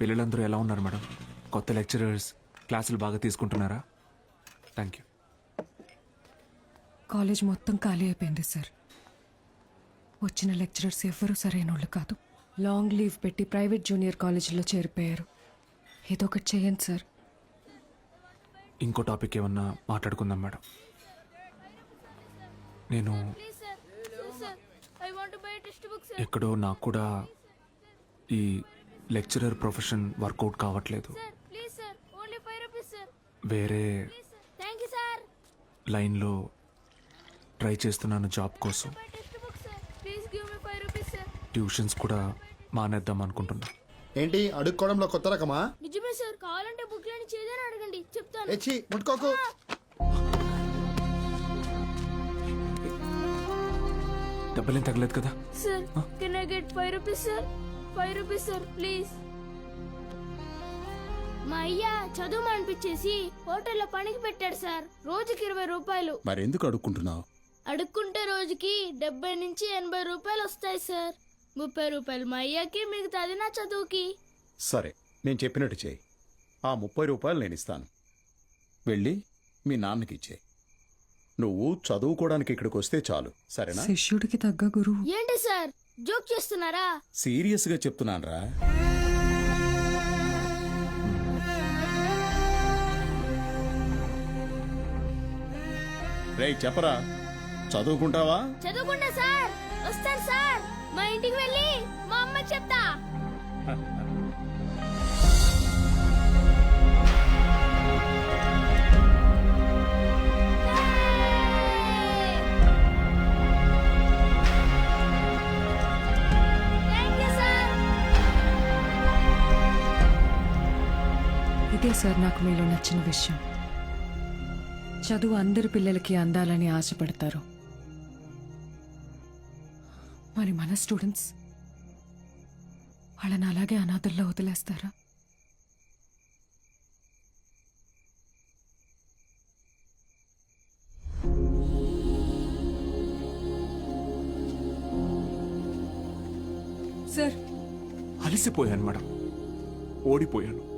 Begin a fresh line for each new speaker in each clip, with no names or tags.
పిల్లలందరూ ఎలా ఉన్నారు మేడం? కొత్త లెక్చరర్స్ క్లాసులు బాగా తీసుకుంటున్నారా? థ్యాంక్ యూ
కాలేజ్ మొత్తం ఖాళీ అయిపోయింది సార్. వచ్చిన లెక్చరర్స్ ఎవ్వరూ సరైన వాళ్ళు కాదు. లాంగ్ లీవ్ పెట్టి ప్రైవేట్ జూనియర్ కాలేజీలో చేరిపోయారు. ఇదొకటి చేయండి సార్.
ఇంకో టాపిక్ ఏమన్నా మాట్లాడుకుందాం మేడం. నేను. ఎక్కడో నాకు కూడా ఈ లెక్చరర్ ప్రొఫెషన్ వర్కౌట్ కావట్లేదు. వేరే. లైన్లో ట్రై చేస్తున్నాను జాబ్ కోసం. ట్యూషన్స్ కూడా మానేద్దాం అనుకుంటున్నా.
ఏంటి అడుక్కోవడంలో కొత్త రకమా?
నిజమే సార్ కావాలంటే బుక్ లేని చేదని అడగండి. చెప్తాను.
ఎచ్చి ముట్టుకోకు.
దెబ్బలేం తగలేదు కదా?
Sir can I get five rupees sir five rupees sir please. మా అయ్య చదువు అనిపించేసి హోటల్లో పనికి పెట్టాడు సార్ రోజుకి ఇరవై రూపాయలు.
మరెందుకు అడుక్కుంటున్నావు?
అడుక్కుంటే రోజుకి డెబ్బై నుంచి ఎనభై రూపాయలు వస్తాయి సార్. ముప్పై రూపాయలు మా అయ్యకి మిగతాది నా చదువుకి.
సరే నేను చెప్పినట్టు చేయి. ఆ ముప్పై రూపాయలు నేను ఇస్తాను. వెళ్ళి మీ నాన్నకి ఇచ్చేయి. నువ్వు చదువుకోవడానికి ఇక్కడికి వస్తే చాలు. సరేనా?
శిష్యుడికి తగ్గ గురువు.
ఏంటి సార్? జోక్ చేస్తున్నారా?
సీరియస్గా చెప్తున్నానురా. రేయ్ చెప్పరా? చదువుకుంటావా?
చదువుకుంటా సార్. వస్తాను సార్. మా ఇంటికి వెళ్ళి మా అమ్మకి చెప్తా.
ఇదే సార్ నాకు మీలో నచ్చిన విషయం. చదువు అందరి పిల్లలకి అందాలని ఆశపడతారు. మరి మన స్టూడెంట్స్? వాళ్ళని అలాగే అనాథల్లో వదిలేస్తారా? సార్.
అలసిపోయాను మేడం. ఓడిపోయాను.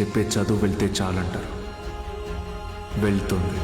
చెప్పే చదువు వెళ్తే చాలంటారు. వెళ్తుంది.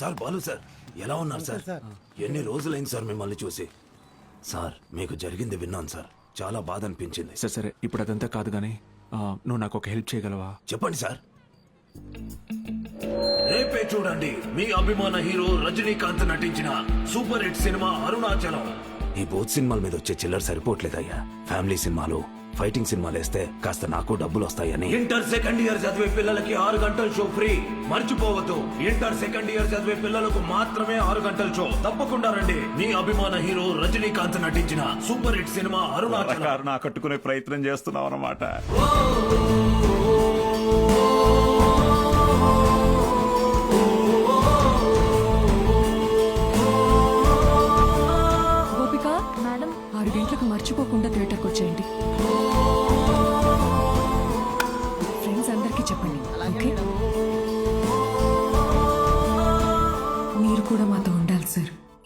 సార్ బాలు సార్ ఎలా ఉన్నారు సార్? ఎన్ని రోజులైంది సార్ మిమ్మల్ని చూసి? సార్ మీకు జరిగింది విన్నాను సార్. చాలా బాధ అనిపించింది.
సరే సరే ఇప్పుడు అదంతా కాదు కానీ నువ్వు నాకు ఒక హెల్ప్ చేయగలవా?
చెప్పండి సార్. రేపే చూడండి మీ అభిమాన హీరో రజనీకాంత్ నటించిన సూపర్ హిట్ సినిమా అరుణాచలం. ఈ బోత్ సినిమాల మీద వచ్చే చిల్లర సరిపోవట్లేదయ్యా. ఫ్యామిలీ సినిమాలు ఫైటింగ్ సినిమాలు వేస్తే కాస్త నాకు డబ్బులు వస్తాయని. ఇంటర్ సెకండ్ ఇయర్ చదివే పిల్లలకి ఆరు గంటల షో ఫ్రీ. మర్చిపోవద్దు. ఇంటర్ సెకండ్ ఇయర్ చదివే పిల్లలకు మాత్రమే ఆరు గంటల షో. తప్పకుండా రండి. మీ అభిమాన హీరో రజనీకాంత్ నటించిన సూపర్ హిట్ సినిమా అరుణాచలం.
కారు కట్టుకునే ప్రయత్నం చేస్తున్నావు అన్నమాట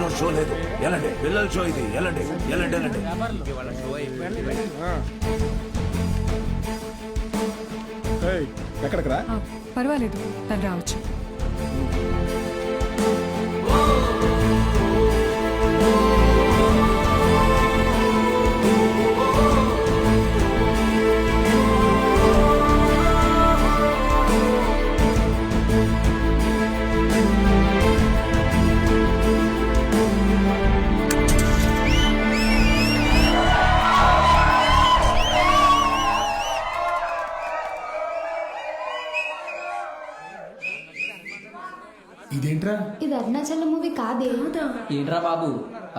ఈరోజు షో లేదు. ఎలాంటి? పిల్లల షో ఇది. ఎలాంటి? ఎలాంటి ఎలాంటి?
ఎక్కడికి రా?
పర్వాలేదు. తను రావచ్చు.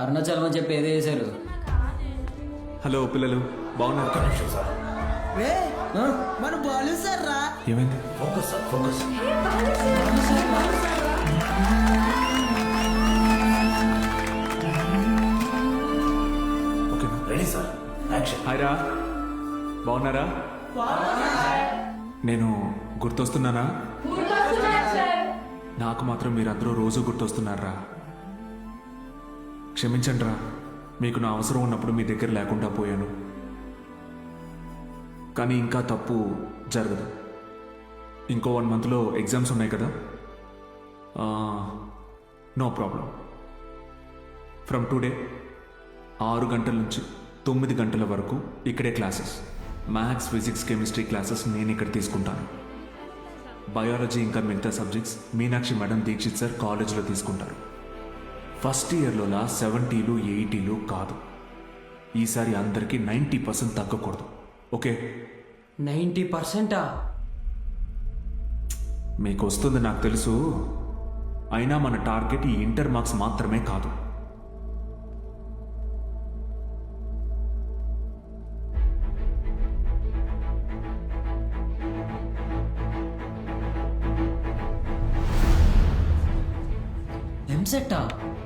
అరుణాచలం
అని చెప్పి ఏదో వేశారు
హలో పిల్లలు బాగున్నారు?
మన బాలు సార్ రా
ఏమైంది?
Focus sir focus.
ఓకేనా
రెడీ సార్. యాక్షన్.
హాయ్ రా బాగున్నారా? నేను గుర్తొస్తున్నానా? నాకు మాత్రం మీరందరూ రోజు గుర్తొస్తున్నారా? క్షమించండి రా. మీకు నా అవసరం ఉన్నప్పుడు మీ దగ్గర లేకుండా పోయాను. కానీ ఇంకా తప్పు జరగదు. ఇంకో వన్ మంత్లో ఎగ్జామ్స్ ఉన్నాయి కదా? No problem. ఫ్రమ్ టుడే ఆరు గంటల నుంచి తొమ్మిది గంటల వరకు ఇక్కడే classes. Maths physics chemistry classes నేను ఇక్కడ తీసుకుంటాను. బయాలజీ ఇంకా మిగతా subjects Meenakshi madam Dixit sir కాలేజ్లో తీసుకుంటారు. ఫస్ట్ ఇయర్లోలా సెవెంటీలు ఎయిటీలు కాదు. ఈసారి అందరికీ నైంటీ పర్సెంట్ తగ్గకూడదు. ఓకే?
నైంటీ పర్సెంటా?
మీకు వస్తుంది నాకు తెలుసు. అయినా మన టార్గెట్ ఈ ఇంటర్ మార్క్స్ మాత్రమే కాదు.
ఎంసెట్టా?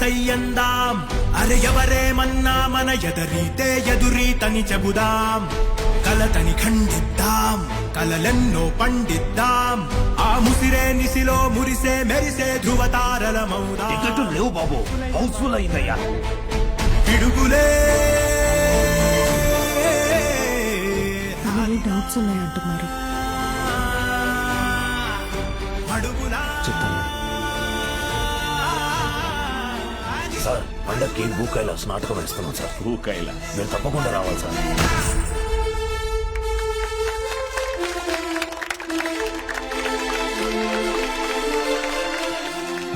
సయ్యందాం. అరే ఎవరేమన్నా మన ఎదరీతే ఎదురీతని చెబుదాం. కలతని ఖండిద్దాం కలలెన్నో పండిద్దాం. ఆ ముసిరే నిసిలో మురిసే మెరిసే ధృవతారలమౌదాం
టికెట్లు లేవు బాబు హౌస్ఫుల్ అయిందయ్యా
పిడుగులే
డౌట్స్ ఉన్నాయంటున్నారు.
అడుగుల
సార్ పండక్కి భూకైలాస్ నాటకం వేస్తున్నాం సార్.
భూకైలా
మీరు తప్పకుండా రావాలి సార్.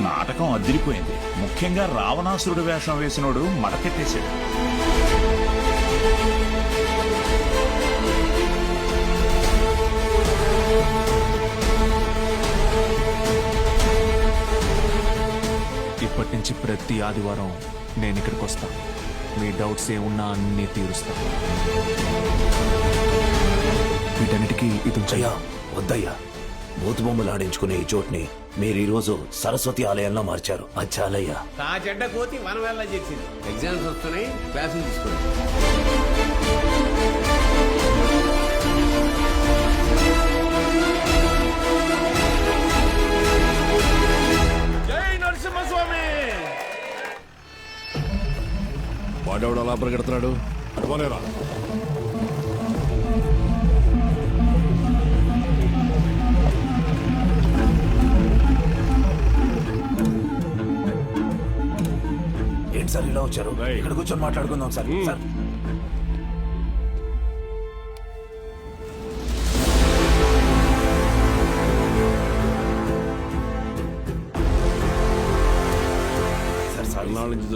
నాటకం అదిరిపోయింది ముఖ్యంగా రావణాసురుడు వేషం వేసినోడు మడకెట్టేశాడు.
ఇప్పటి నుంచి ప్రతి ఆదివారం నేను ఇక్కడికి వస్తాను మీ డౌట్స్ ఏమున్నా అన్నీ తీరుస్తాను వీటన్నిటికీ ఇది
అయ్యా వద్దయ్యా. బూతు బొమ్మలు ఆడించుకునే ఈ చోట్ని మీరు ఈ రోజు సరస్వతి ఆలయంలో మార్చారు. అది చాలయ్యా.
ఆ చెడ్డ కోతి వెళ్ళ చేసింది. ఎగ్జామ్స్ వస్తున్నాయి క్లాసులు తీసుకోండి.
పరిగెడుతున్నాడు అడవలేరా
ఏంటి సార్ ఇలా వచ్చారు? ఇక్కడ కూర్చొని మాట్లాడుకుందాం సార్. సార్ సార్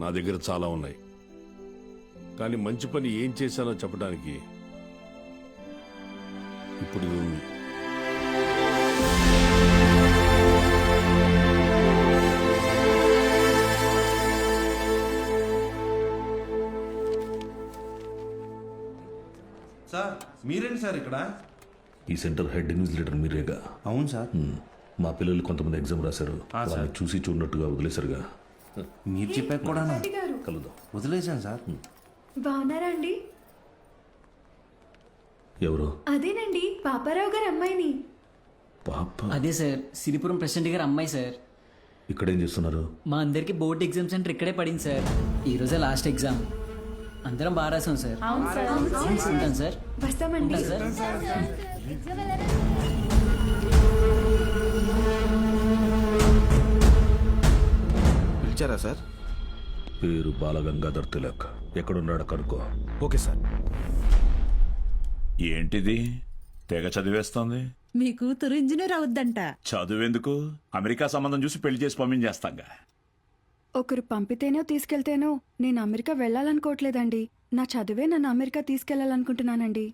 నా దగ్గర చాలా ఉన్నాయి. కానీ మంచి పని ఏం చేశానో చెప్పడానికి ఇప్పుడు ఉంది.
సార్ మీరేంటి సార్ ఇక్కడ?
ఈ సెంటర్ హెడ్ ఇన్విజిలేటర్ మీరేగా?
అవును సార్.
మా పిల్లలు కొంతమంది ఎగ్జామ్ రాశారు. వాళ్ళని చూసి చూడనట్టుగా వదిలేశారుగా.
మీరు చెప్పాక కూడా
కలుద్దాం.
వదిలేశాను సార్.
బాగున్నారా అండి?
ఎవరు?
అదేనండి పాపారావు గారి అమ్మాయిని.
పాప?
అదే సార్ సిరిపురం ప్రెసిడెంట్ గారు అమ్మాయి సార్.
ఇక్కడేం చేస్తున్నారు?
మా అందరికి బోర్డ్ ఎగ్జామ్ సెంటర్ ఇక్కడే పడింది సార్. ఈ రోజే లాస్ట్ ఎగ్జామ్. అందరం బాగా రాసాం సార్. ఉంటాను సార్.
వస్తామండి.
సార్.
పిలిచారా సార్?
పేరు బాలగంగాధర్ తిలక్. ఎక్కడున్నాడు కనుక్కో.
Okay sir.
ఏంటిది? తెగ చదివేస్తోంది?
మీ కూతురు ఇంజనీర్ అవుద్దంట.
చదువెందుకు? అమెరికా సంబంధం చూసి పెళ్ళి చేసి పంపించేస్తాంగా.
ఒకరు పంపితేనో తీసుకెళ్తేనో నేను అమెరికా వెళ్ళాలనుకోవట్లేదండి. నా చదువే నన్ను అమెరికా తీసుకెళ్ళాలనుకుంటున్నానండి.